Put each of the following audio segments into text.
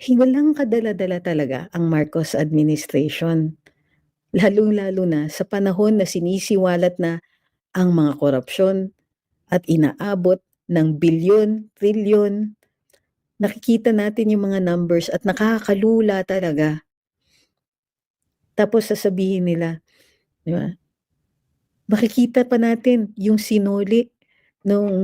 Walang kadala-dala talaga ang Marcos administration. Lalong-lalo na sa panahon na sinisiwalat na ang mga korapsyon at inaabot ng bilyon, trilyon. Nakikita natin yung mga numbers at nakakalula talaga. Tapos sasabihin nila, di ba? Makikita pa natin yung sinuli nung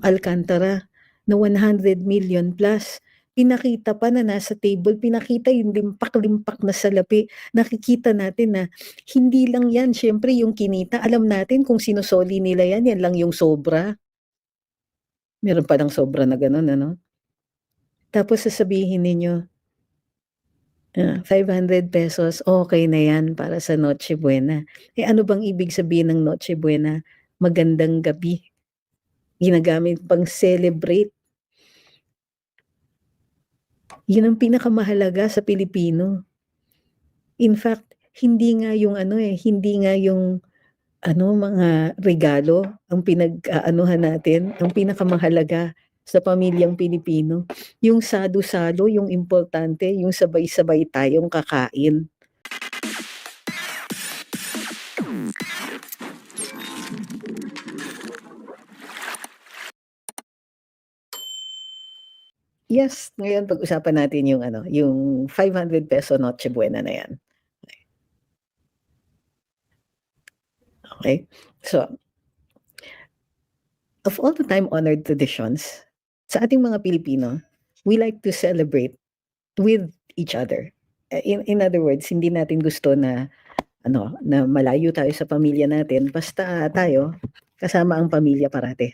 Alcantara na 100 million plus. Pinakita pa na nasa table, pinakita yung limpak-limpak na salapi. Nakikita natin na hindi lang yan, syempre yung kinita, alam natin kung sinusoli nila yan, yan lang yung sobra. Meron pa ng sobra na gano'n, ano? Tapos sasabihin ninyo, ah, 500 pesos, okay na yan para sa Noche Buena. Eh ano bang ibig sabihin ng Noche Buena? Magandang gabi. Ginagamit pang celebrate. Yun ang pinakamahalaga sa Pilipino. In fact, hindi nga yung ano eh, hindi nga yung ano, mga regalo ang pinag-aanuhan natin, ang pinakamahalaga sa pamilyang Pilipino. Yung salo-salo, yung importante, yung sabay-sabay tayong kakain. Yes, ngayon pag-usapan natin yung ano, yung 500 peso Noche Buena na yan. Okay. So of all the time-honored traditions, sa ating mga Pilipino, we like to celebrate with each other. Eh, in in other words, hindi natin gusto na ano, na malayo tayo sa pamilya natin, basta tayo kasama ang pamilya parati.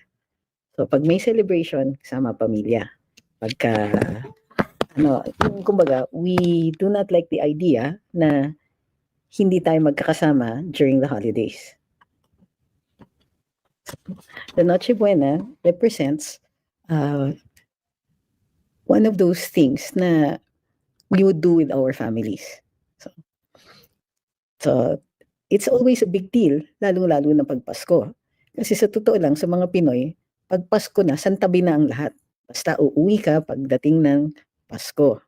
So 'pag may celebration, kasama pamilya. Pagka ano, kumbaga, we do not like the idea na hindi tayo magkakasama during the holidays. The Noche Buena represents uh, one of those things na we would do with our families. So, so it's always a big deal, lalong-lalo na pag Pasko. Kasi sa totoo lang, sa mga Pinoy, pag Pasko na, santabi na ang lahat. Basta uuwi ka pagdating ng Pasko.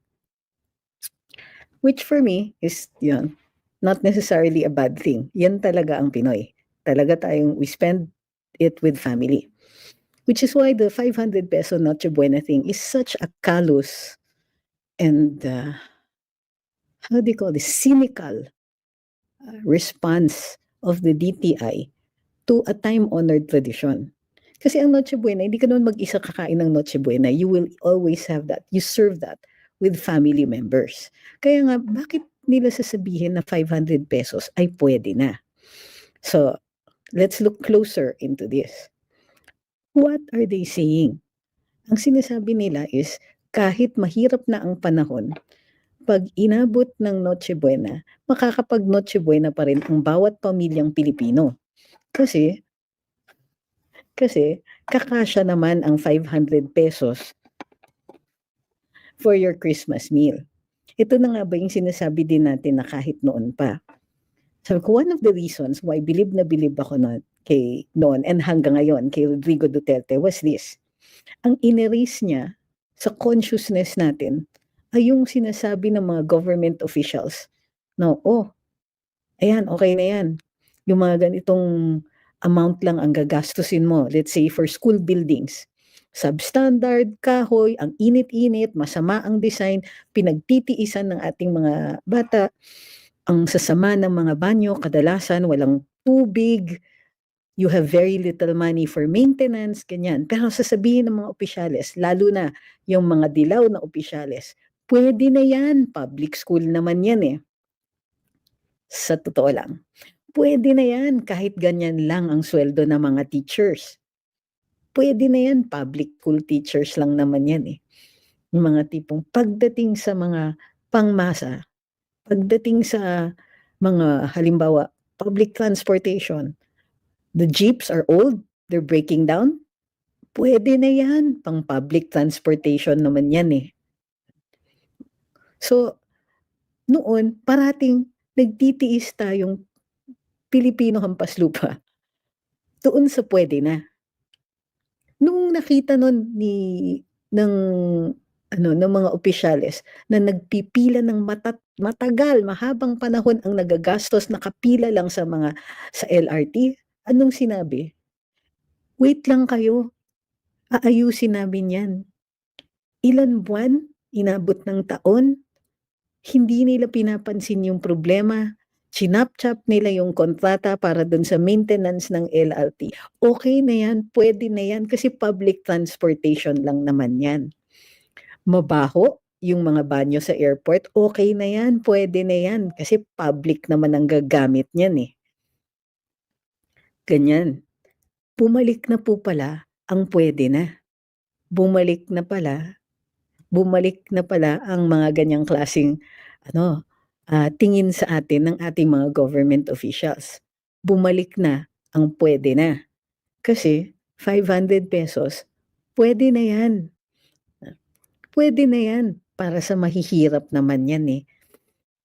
Which for me is, yun, not necessarily a bad thing. Yan talaga ang Pinoy. Talaga tayong, we spend it with family. Which is why the 500 peso Noche Buena thing is such a callous and uh, how do you call this cynical uh, response of the DTI to a time-honored tradition. Kasi ang Noche Buena, hindi ka naman mag-isa kakain ng Noche Buena. You will always have that. You serve that with family members. Kaya nga, bakit nila sasabihin na 500 pesos ay pwede na? So, let's look closer into this. What are they saying? Ang sinasabi nila is, kahit mahirap na ang panahon, pag inabot ng Noche Buena, makakapag Noche Buena pa rin ang bawat pamilyang Pilipino. Kasi, kasi kakasya naman ang 500 pesos for your Christmas meal. Ito na nga ba yung sinasabi din natin na kahit noon pa. Ko, one of the reasons why believe na believe ako na kay noon and hanggang ngayon kay Rodrigo Duterte was this. Ang inerase niya sa consciousness natin ay yung sinasabi ng mga government officials na, oh, ayan, okay na yan. Yung mga ganitong amount lang ang gagastusin mo. Let's say for school buildings. Substandard, kahoy, ang init-init, masama ang design, pinagtitiisan ng ating mga bata. Ang sasama ng mga banyo, kadalasan walang tubig, you have very little money for maintenance, ganyan. Pero sasabihin ng mga opisyales, lalo na yung mga dilaw na opisyales, pwede na yan, public school naman yan eh. Sa totoo lang. Pwede na yan kahit ganyan lang ang sweldo ng mga teachers. Pwede na yan, public school teachers lang naman yan eh. Yung mga tipong pagdating sa mga pangmasa, pagdating sa mga halimbawa, public transportation, the jeeps are old, they're breaking down, pwede na yan, pang public transportation naman yan eh. So, noon, parating nagtitiis tayong Pilipino hampas lupa. Doon sa pwede na. Nung nakita nun ni ng ano, ng mga opisyales na nagpipila ng matat matagal, mahabang panahon ang nagagastos, nakapila lang sa mga sa LRT, anong sinabi? "Wait lang kayo, aayusin namin 'yan." Ilan buwan, inabot ng taon, hindi nila pinapansin yung problema, chinop-chop nila yung kontrata para dun sa maintenance ng LRT. Okey na 'yan, puwede na 'yan kasi public transportation lang naman 'yan. Mabaho yung mga banyo sa airport, okey na 'yan, puwede na 'yan kasi public naman ang gagamit niyan, eh. Ganyan. Bumalik na po pala ang puwede na. Bumalik na pala bumalik na pala ang mga ganyang klaseng ano, ah, tingin sa atin ng ating mga government officials. Bumalik na ang puwede na. Kasi ₱500 puwede na 'yan. Puwede na 'yan para sa mahihirap naman 'yan, eh.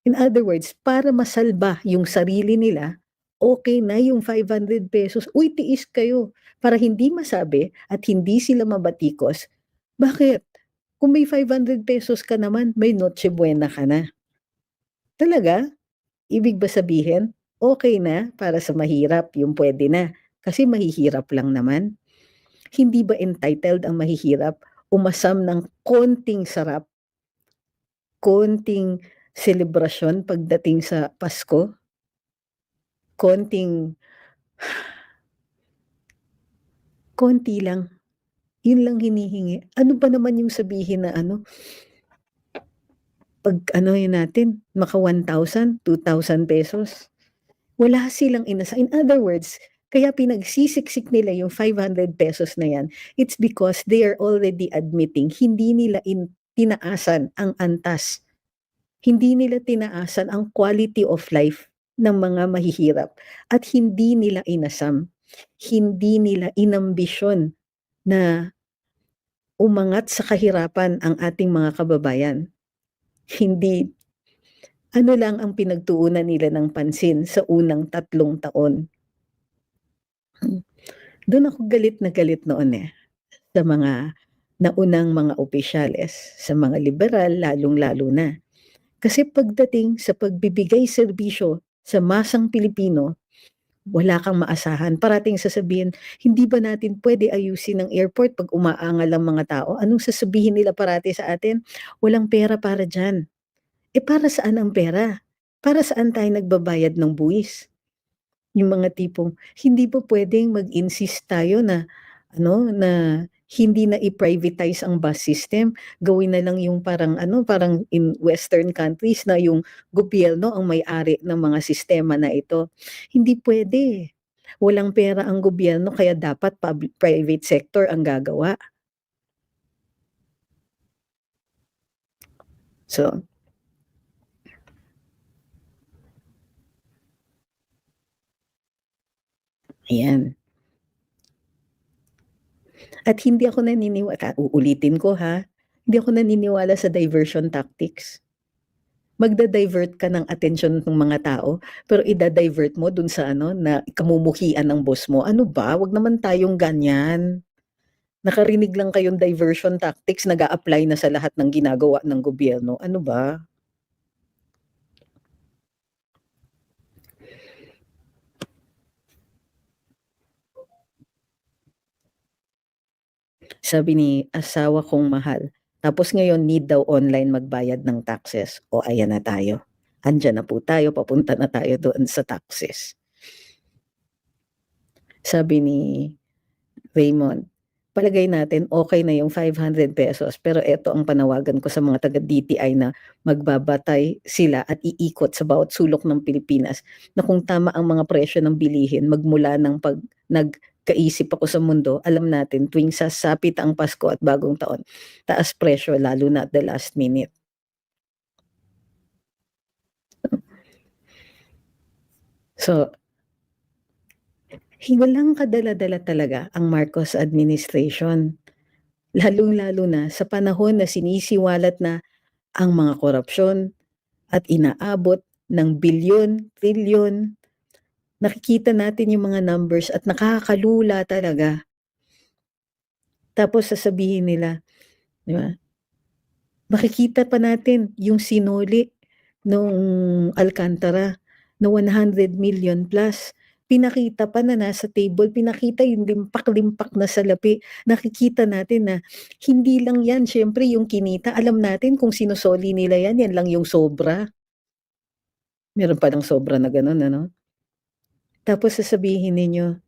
In other words, para masalba yung sarili nila, okey na yung ₱500, "Uy, tiis kayo." Para hindi masabi at hindi sila mabatikos, bakit? Kung may ₱500 ka naman, may Noche Buena ka na. Talaga? Ibig ba sabihin, okey na para sa mahirap yung puwede na, kasi mahihirap lang naman? Hindi ba entitled ang mahihirap umasam ng konting sarap? Konting selebrasyon pagdating sa Pasko? Konting konti lang. Yun lang hinihingi. Ano ba naman yung sabihin na ano 'pag anohin natin maka ₱1,000, ₱2,000. Wala silang inasa in other words, kaya pinagsisiksik nila yung ₱500 na 'yan, it's because they are already admitting hindi nila in tinaasan ang antas. Hindi nila tinaasan ang quality of life ng mga mahihirap at hindi nila inasam, hindi nila inambisyon na umangat sa kahirapan ang ating mga kababayan. Hindi ano lang ang pinagtuunan nila ng pansin sa unang tatlong taon. Dun ako galit na galit noon, eh, sa mga naunang mga opisyales, sa mga liberal lalong-lalo na. Kasi pagdating sa pagbibigay serbisyo sa masang Pilipino, wala kang maasahan, parating sasabihin, "Hindi ba natin puwede ayusin ang airport 'pag umaangal ang mga tao?" Anong sasabihin nila parati sa atin? "Walang pera para diyan." Eh, para saan ang pera? Para saan tayo nagbabayad ng buwis? Yung mga tipong, hindi ba puwedeng mag-insist tayo na ano, na hindi na i-privatize ang bus system, gawin na lang yung parang ano, parang in western countries na yung gobyerno ang may-ari ng mga sistema na ito. Hindi puwede. Walang pera ang gobyerno kaya dapat pub private sector ang gagawa. So Ayan. At hindi ako naniniwala uulitin ko ha, hindi ako naniniwala sa diversion tactics. Magda-divert ka ng atensyon ng mga tao, pero ida-divert mo dun sa ano, na kamumuhian ng boss mo. Ano ba, wag naman tayong ganyan. Nakarinig lang kayong diversion tactics, nag-a-apply na sa lahat ng ginagawa ng gobyerno, ano ba? Sabi ni asawa kong mahal, tapos ngayon need daw online magbayad ng taxes. O ayan na tayo, andiyan na po tayo, papunta na tayo doon sa taxes. Sabi ni Raymond, palagay natin okey na yung ₱500 pero eto ang panawagan ko sa mga taga-DTI na magbabatay sila at iikot sa bawat sulok ng Pilipinas na kung tama ang mga presyo ng bilihin magmula ng 'pag nagkaisip ako sa mundo, alam natin tuwing sasapit ang Pasko at Bagong Taon, taas presyo lalo na at the last minute. So walang kadala-dala talaga ang Marcos administration. Lalong-lalo na sa panahon na sinisiwalat na ang mga korapsyon at inaabot ng bilyon, trilyon. Nakikita natin yung mga numbers at nakakalula talaga. Tapos sasabihin nila, 'di ba? Makikita pa natin yung sinuli nung Alcantara na 100 million plus. Pinakita pa na nasa table, pinakita yung limpak-limpak na salapi. Nakikita natin na hindi lang yan siyempre yung kinita, alam natin kung sinusoli nila yan, yan lang yung sobra. Meron palang sobra na gano'n ano? Tapos sasabihin ninyo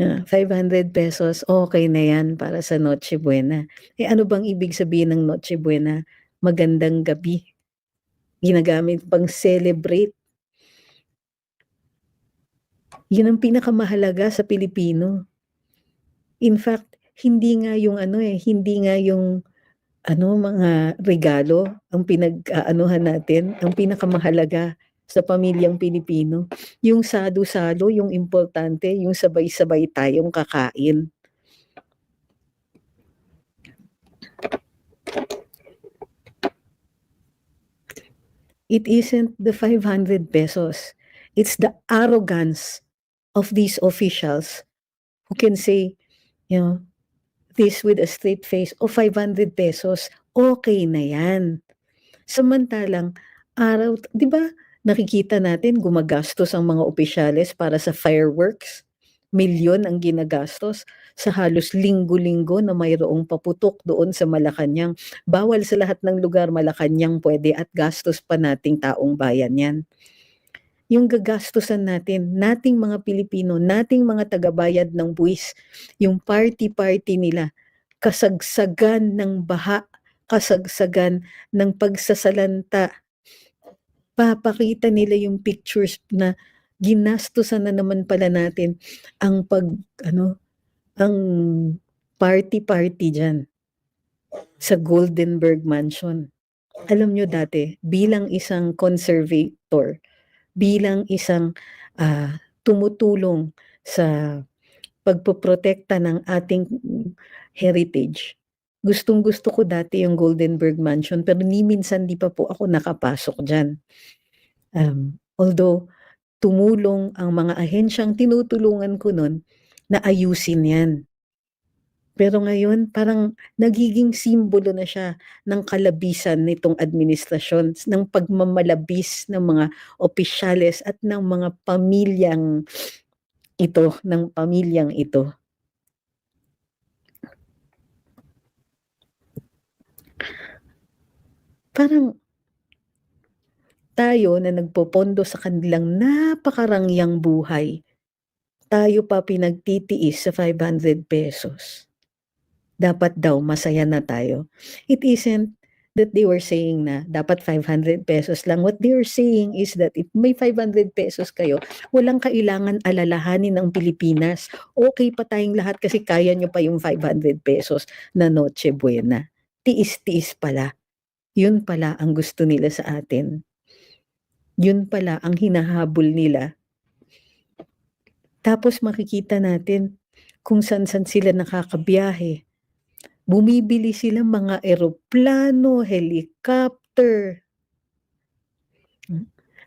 ah, ₱500 okey na yan para sa Noche Buena. Eh, ano bang ibig sabihin ng Noche Buena? Magandang gabi. Ginagamit pang-celebrate. Yun ang pinakamahalaga sa Pilipino. In fact, hindi nga yung ano, eh, hindi nga yung ano, mga regalo ang pinag-aanuhan natin, ang pinakamahalaga sa pamilyang Pilipino. Yung salo-salo, yung importante, yung sabay-sabay tayong kakain. It isn't the ₱500. It's the arrogance of these officials who can say, you know, this with a straight face, "O ₱500 okey na yan." Samantalang araw 'di ba nakikita natin gumagastos ang mga opisyales para sa fireworks? Milyon ang ginagastos sa halos linggo-linggo na mayroong paputok doon sa Malacanang. Bawal sa lahat ng lugar, Malacanang puwede at gastos pa nating taong bayan yan. Yung gagastusan natin, nating mga Pilipino, nating mga tagabayad ng buwis, yung party-party nila, kasagsagan ng baha, kasagsagan ng pagsasalanta. Papakita nila yung pictures na ginastusan na naman pala natin ang pag-ano, ang party-party diyan sa Goldenberg Mansion. Alam niyo dati bilang isang conservator, bilang isang, ah, tumutulong sa pagpoprotekta ng ating heritage, gustong-gusto ko dati yung Goldenberg Mansion pero ni minsan di pa po ako nakapasok diyan. Um, although tumulong ang mga ahensyang tinutulungan ko nun na ayusin yan. Pero ngayon parang nagiging simbolo na siya ng kalabisan nitong administrasyon, ng pagmamalabis ng mga opisyales at ng mga pamilyang ito, ng pamilyang ito. Parang tayo na nagpopondo sa kanilang napakarangyang buhay, tayo pa pinagtitiis sa ₱500. Dapat daw masaya na tayo. It isn't that they were saying na dapat ₱500 lang. What they are saying is that if may ₱500 kayo, walang kailangan alalahanin ang Pilipinas. Okey pa tayong lahat kasi kaya niyo pa yung ₱500 na Noche Buena. Tiis-tiis pala. Yun pala ang gusto nila sa atin. Yun pala ang hinahabol nila. Tapos makikita natin kung saan-saan sila nakakabiyahe. Bumibili sila mga eroplano, helicopter.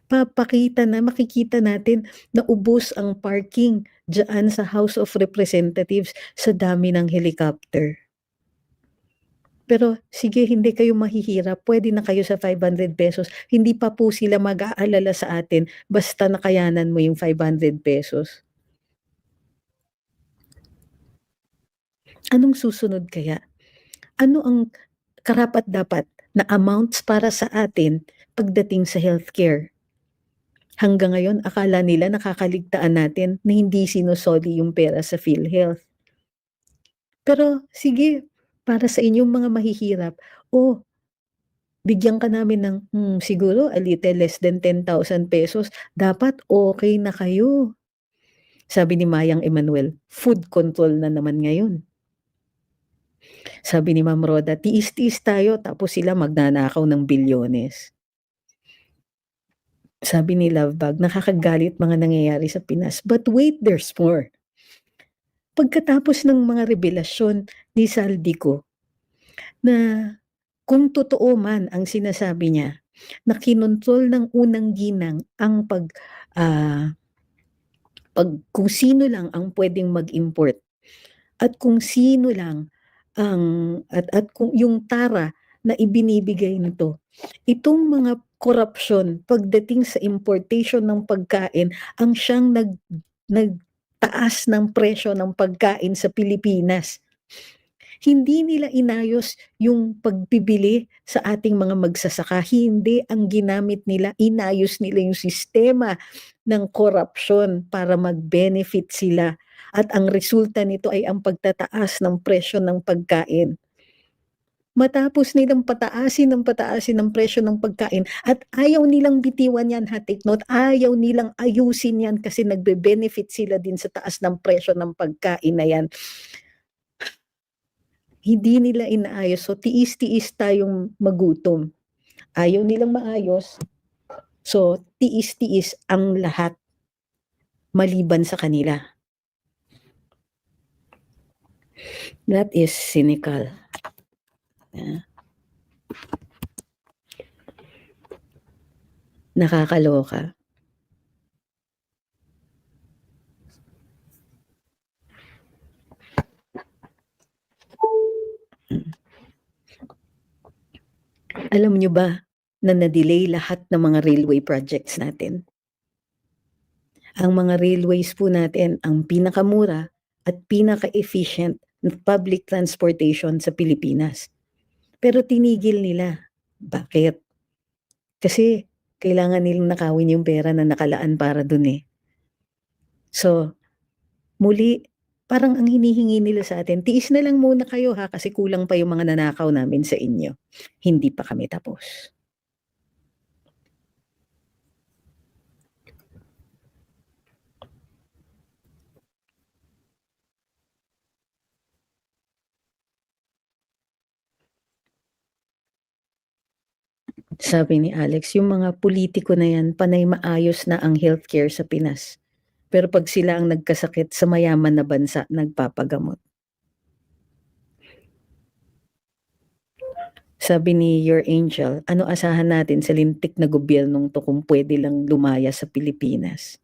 Papakita na makikita natin na ubos ang parking diyaan sa House of Representatives sa dami ng helicopter. Pero sige hindi kayo mahihirap, puwede na kayo sa ₱500. Hindi pa po sila mag-aalala sa atin basta nakayanan mo yung ₱500. Anong susunod kaya? Ano ang karapat-dapat na amounts para sa atin pagdating sa healthcare? Hanggang ngayon akala nila nakakaligtaan natin na hindi sinusoli yung pera sa PhilHealth. Pero sige, para sa inyong mga mahihirap, "Oh, bigyan ka namin ng, hmm, siguro a little less than ₱10,000 dapat okey na kayo." Sabi ni Mayang Emanuel, food control na naman ngayon. Sabi ni Ma'am Roda, tiis-tiis tayo tapos sila magnanakaw ng bilyones. Sabi ni Lovebag, nakakagalit mga nangyayari sa Pinas, but wait, there's more. Pagkatapos ng mga revelasyon ni Saldico, na kung totoo man ang sinasabi niya, na kinontrol ng unang ginang ang pag, ah, pag kung sino lang ang puwedeng mag-import at kung sino lang ang at at kung yung tara na ibinibigay nito. Itong mga korupsyon pagdating sa importation ng pagkain ang siyang nag nagtaas ng presyo ng pagkain sa Pilipinas. Hindi nila inayos yung pagbibili sa ating mga magsasaka, hindi ang ginamit nila, inayos nila yung sistema ng korupsyon para mag-benefit sila at ang resulta nito ay ang pagtataas ng presyo ng pagkain. Matapos nilang pataasin ng pataasin ang presyo ng pagkain at ayaw nilang bitiwan yan ha, take note, ayaw nilang ayusin yan kasi nagbe-benefit sila din sa taas ng presyo ng pagkain na yan. Hindi nila inaayos, so tiis-tiis tayong magutom. Ayaw nilang maayos, so tiis-tiis ang lahat maliban sa kanila. That is cynical. Nakakaloka. Alam niyo ba na na-delay lahat ng mga railway projects natin? Ang mga railways po natin ang pinakamura at pinaka-efficient na public transportation sa Pilipinas. Pero tinigil nila. Bakit? Kasi kailangan nilang nakawin yung pera na nakalaan para dun eh. So, muli, parang ang hinihingi nila sa atin, tiis na lang muna kayo ha kasi kulang pa yung mga nanakaw namin sa inyo. Hindi pa kami tapos. Sabi ni Alex, yung mga politiko na yan, panay maayos na ang healthcare sa Pinas. Pero pag sila ang nagkasakit sa mayaman na bansa, nagpapagamot. Sabi ni Your Angel, ano asahan natin sa lintik na gobyernong to kung pwede lang lumaya sa Pilipinas?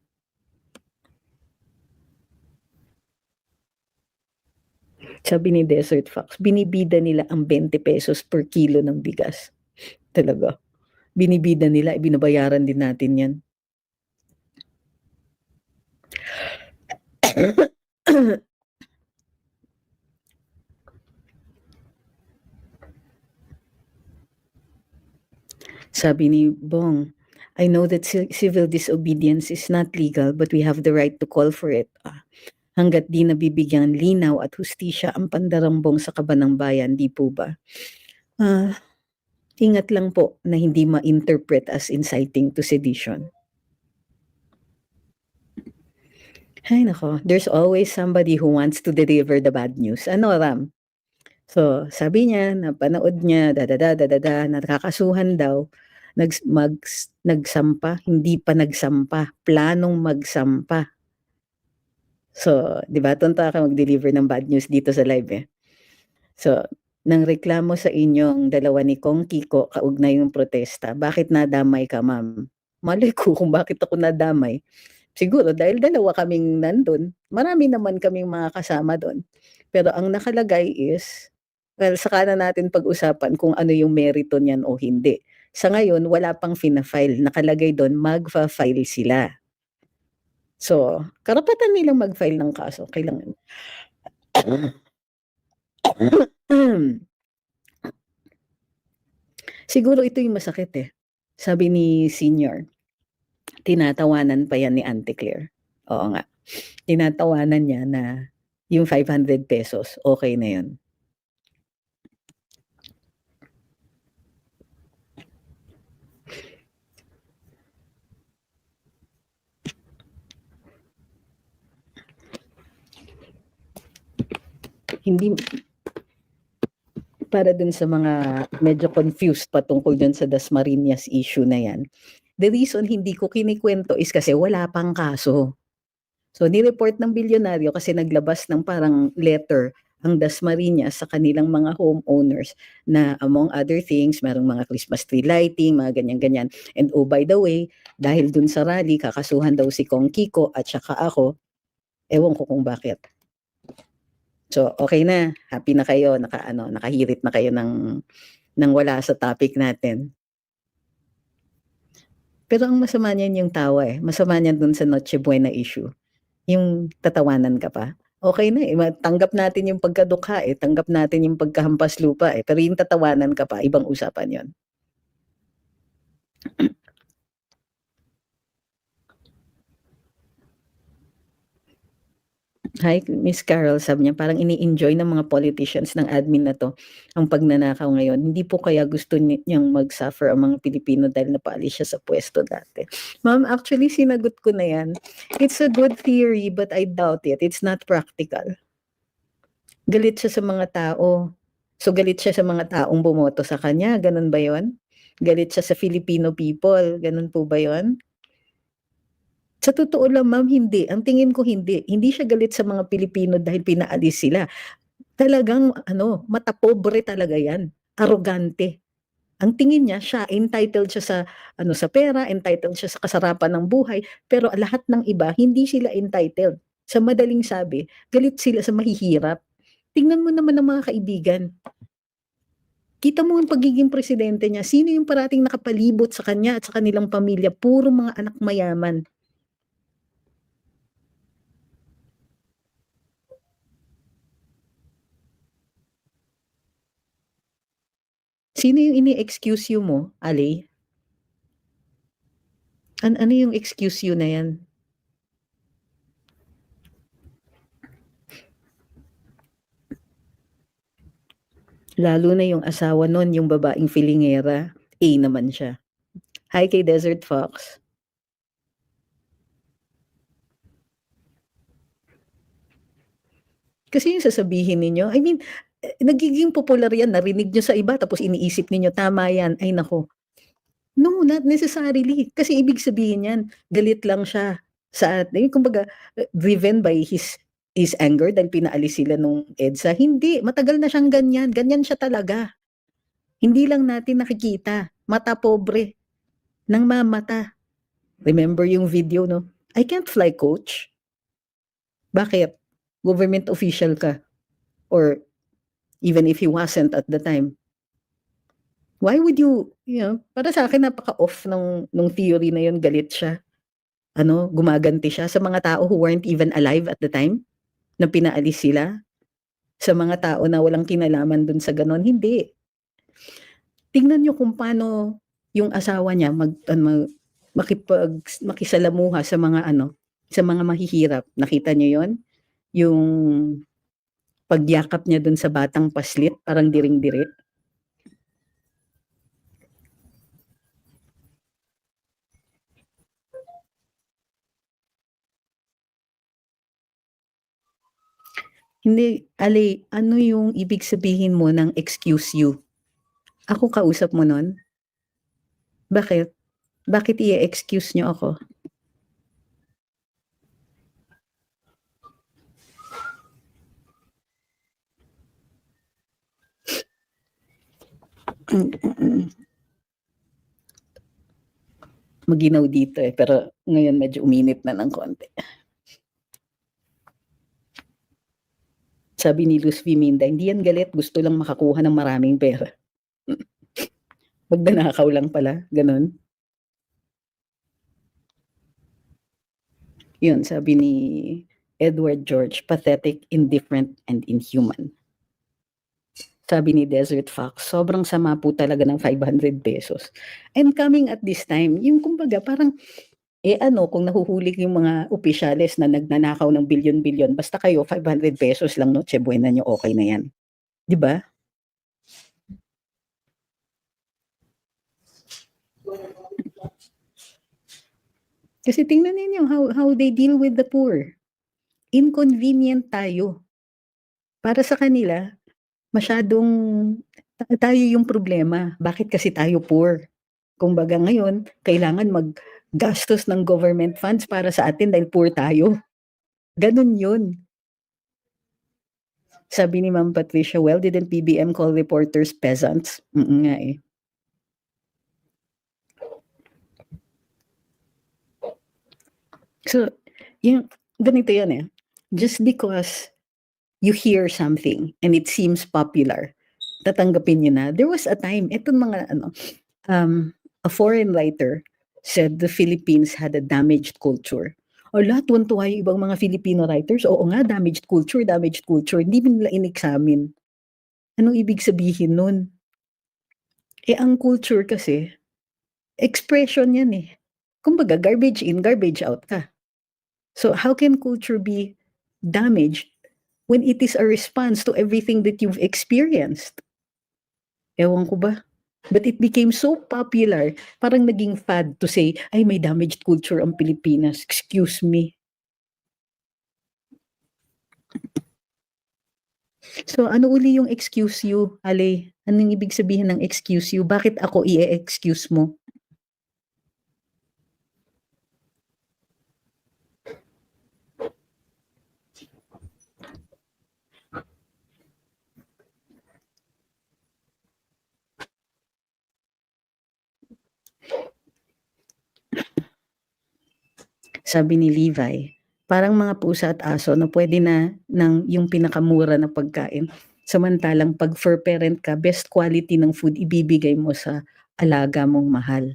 Sabi ni Desert Fox, binibida nila ang 20 pesos per kilo ng bigas. Talaga. Binibida nila, binabayaran din natin yan. Sabi ni Bong, I know that ci- civil disobedience is not legal but we have the right to call for it. Ah, hanggat di nabibigyan linaw at hustisya ang pandarambong sa kabanang bayan, di po ba? Ah, ingat lang po na hindi ma-interpret as inciting to sedition. Ay nako, there's always somebody who wants to deliver the bad news. Ano Ram? So, sabi niya, napanood niya, dadada, dadada, nakakasuhan daw, nags, mag, nagsampa, hindi pa nagsampa, planong magsampa. So, di ba, tunta ka mag-deliver ng bad news dito sa live eh. So, nang reklamo sa inyong dalawa ni Kong Kiko kaugnay ng protesta, bakit nadamay ka ma'am? Malay ko kung bakit ako nadamay. Siguro dahil dalawa kaming nandun, marami naman kaming mga kasama doon. Pero ang nakalagay is, well, saka na natin pag-usapan kung ano yung merito niyan o hindi. Sa ngayon, wala pang fina-file. Nakalagay doon, magfa-file sila. So, karapatan nilang mag-file ng kaso. Kailangan. Siguro ito yung masakit eh. Sabi ni senior, tinatawanan pa yan ni Auntie Claire. Oo nga. Tinatawanan niya na yung 500 pesos, okay na yun. Hindi para dun sa mga medyo confused patungkol dun sa Dasmariñas issue na yan. The reason hindi ko kinikwento is kasi wala pang kaso. So ni-report ng bilyonaryo kasi naglabas ng parang letter ang Dasmariñas sa kanilang mga homeowners na among other things, merong mga Christmas tree lighting, mga ganyan-ganyan. And oh by the way, dahil dun sa rally, kakasuhan daw si Kong Kiko at saka ako, ewan ko kung bakit. So, okay na. Happy na kayo. Naka, ano, nakahirit na kayo ng nang wala sa topic natin. Pero ang masama niyan yung tawa, eh, masama niyan dun sa Noche Buena issue, yung tatawanan ka pa. Okey na, eh, tanggap natin yung pagkadukha, eh, tanggap natin yung pagkahampas lupa, eh, pero yung tatawanan ka pa ibang usapan yun. Hi, Miss Carol, sabi niya parang ini-enjoy ng mga politicians ng admin na 'to, ang pagnanakaw ngayon. Hindi po kaya gusto ni niyang mag-suffer ang mga Pilipino dahil napaalis siya sa puwesto dati. Ma'am, actually sinagot ko na 'yan. It's a good theory but I doubt it, it's not practical. Galit siya sa mga tao. So, galit siya sa mga taong bumoto sa kanya, gano'n ba 'yun? Galit siya sa Filipino people, gano'n po ba 'yun? Sa totoo lang ma'am, hindi. Ang tingin ko hindi. Hindi siya galit sa mga Pilipino dahil pinaalis sila. Talagang ano, matapobre talaga 'yan, arogante. Ang tingin niya siya entitled siya sa ano, sa pera, entitled siya sa kasarapan ng buhay, pero lahat ng iba hindi sila entitled. Sa madaling sabi, galit sila sa mahihirap. Tingnan mo naman ang mga kaibigan. Kita mo ang pagiging presidente niya, sino yung parating nakapalibot sa kanya at sa kanilang pamilya, puro mga anak mayaman. Sino yung ini-excuse you mo, Ali? An ano yung excuse you na 'yan? Lalo na yung asawa nun, yung babaeng filingera, A naman siya. Hi kay Desert Fox. Kasi yung sasabihin ninyo, I mean, nagiging popular 'yan, narinig niyo sa iba tapos iniisip ninyo tama 'yan, ay naku. No, not necessarily. Kasi ibig sabihin niyan, galit lang siya sa at eh, kumbaga, eh, driven by his his anger dahil pinaalis sila nung EDSA. Hindi, matagal na siyang ganyan, ganyan siya talaga. Hindi lang natin nakikita, mata pobre, nangmamata. Remember yung video 'no, "I can't fly coach." Bakit? Government official ka or even if he wasn't at the time. Why would you you know, para sa'kin napaka-off nung nung theory na yun, galit siya. Ano, gumaganti siya sa mga tao who weren't even alive at the time, na pinaalis sila. Sa mga tao na walang kinalaman dun sa gano'n, hindi. Tingnan niyo kung paano yung asawa niya mag ano, makipag makisalamuha sa mga ano, sa mga mahihirap. Nakita niyo yun? Yung pagyakap niya dun sa batang paslit, parang diring-diri. Hindi, Ali, ano yung ibig sabihin mo ng excuse you? Ako kausap mo nun? Bakit? Bakit i-e-excuse niyo ako? Maginaw dito, eh, pero ngayon medyo uminit na ng konti. Sabi ni Luz V. Minda, "Hindi yan galit, gusto lang makakuha ng maraming pera." Magnanakaw lang pala, gano'n? Yun, sabi ni Edward George, "Pathetic, indifferent, and inhuman." Sabi ni Desert Fox, "Sobrang sama po talaga ng ₱500." And coming at this time, yung kumbaga parang, eh, ano kung nahuhuli yung mga opisyales na nagnanakaw ng bilyon-bilyon, basta kayo ₱500 lang Noche Buena niyo, okey na yan. 'Di ba? Kasi tingnan ninyo how how they deal with the poor. Inconvenient tayo. Para sa kanila, masyadong ta tayo yung problema, bakit kasi tayo poor. Kumbaga ngayon, kailangan maggastos ng government funds para sa atin dahil poor tayo. Gano'n yun. Sabi ni Ma'am Patricia, "Well, didn't BBM call reporters peasants?" Mm, nga, eh. So, yung ganito yan, eh, just because you hear something and it seems popular, tatanggapin niyo na. There was a time, etong mga ano, um, a foreign writer said the Philippines had a damaged culture. O lahat tuwan-tuwa yung ibang mga Filipino writers. Oo nga, damaged culture, damaged culture. Hindi nila in-examine. Anong ibig sabihin nun? Eh, ang culture kasi, expression yan eh. Kumbaga, garbage in, garbage out ka. So, how can culture be damaged when it is a response to everything that you've experienced? Ewan ko ba? But it became so popular, parang naging fad to say, ay may damaged culture ang Pilipinas. Excuse me. So ano uli yung excuse you, Ale? Anong ibig sabihin ng excuse you? Bakit ako i-excuse mo? Sabi ni Levi, parang mga pusa at aso na pwede na ng yung pinakamura na pagkain. Samantalang pag for parent ka, best quality ng food ibibigay mo sa alaga mong mahal.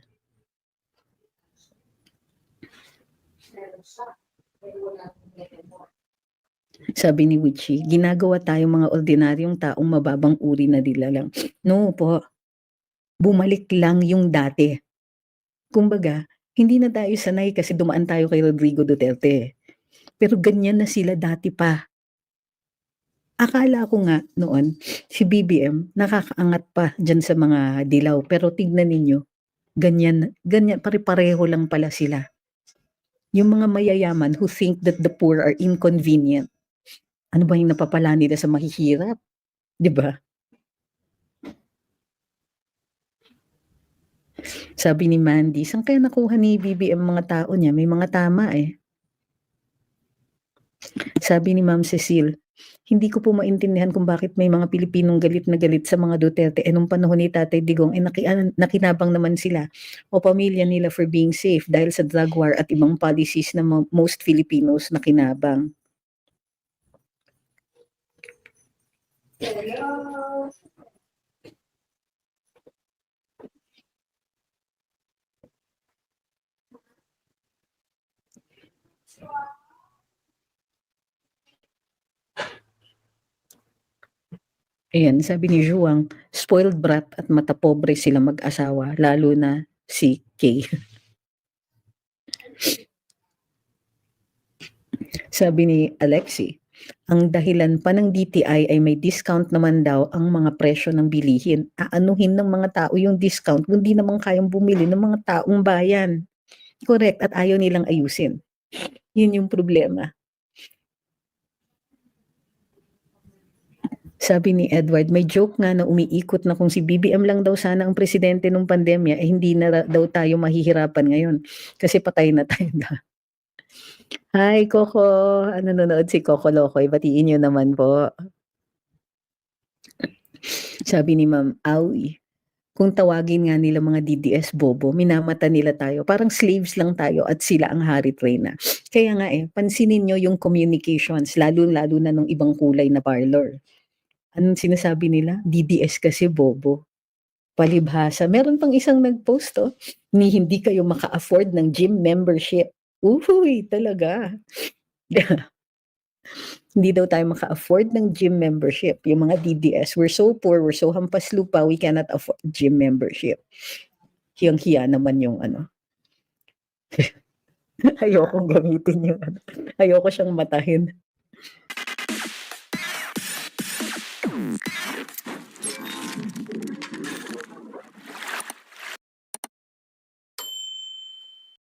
Sabi ni Wichi, ginagawa tayong mga ordinaryong taong mababang uri na dilalang. No po, bumalik lang yung dati. Kumbaga, hindi na tayo sanay kasi dumaan tayo kay Rodrigo Duterte. Pero ganyan na sila dati pa. Akala ko nga noon, si BBM nakakaangat pa dyan sa mga dilaw. Pero tignan ninyo, ganyan, ganyan, pare-pareho lang pala sila. Yung mga mayayaman who think that the poor are inconvenient. Ano ba yung napapala nila sa mahihirap? 'Di ba? Sabi ni Mandy, saan kaya nakuha ni BBM mga tao niya? May mga tama eh. Sabi ni Ma'am Cecile, hindi ko po maintindihan kung bakit may mga Pilipinong galit na galit sa mga Duterte. Eh nung panahon ni Tatay Digong, eh naki, nakinabang naman sila o pamilya nila for being safe dahil sa drug war at ibang policies na mo- most Filipinos nakinabang. Ayan, sabi ni Juang, spoiled brat at mata pobre sila mag-asawa, lalo na si Kay. sabi ni Alexi, ang dahilan pa ng DTI ay may discount naman daw ang mga presyo ng bilihin. Aanuhin ng mga tao yung discount kung di naman kayang bumili ng mga taong bayan. Correct, at ayaw nilang ayusin. Yun yung problema. Sabi ni Edward, may joke nga na umiikot na kung si BBM lang daw sana ang presidente nung pandemya, eh hindi na daw tayo mahihirapan ngayon. Kasi patay na tayo na. Hi, Coco. Ano nanonood si Coco Lokoy? Batiin niyo naman po. Sabi ni Ma'am Awi, kung tawagin nga nila mga DDS bobo, minamata nila tayo. Parang slaves lang tayo at sila ang hari na. Kaya nga eh, pansinin nyo yung communications, lalo-lalo na nung ibang kulay na parlor. Anong sinasabi nila? DDS kasi bobo. Palibhasa. Meron pang isang nag-post oh, ni hindi kayo maka-afford ng gym membership. Uy, talaga. hindi daw tayo maka-afford ng gym membership. Yung mga DDS, we're so poor, we're so hampas lupa, we cannot afford gym membership. Hiyang-hiya naman yung ano. Ayoko gamitin yung ano. Ayoko siyang matahin.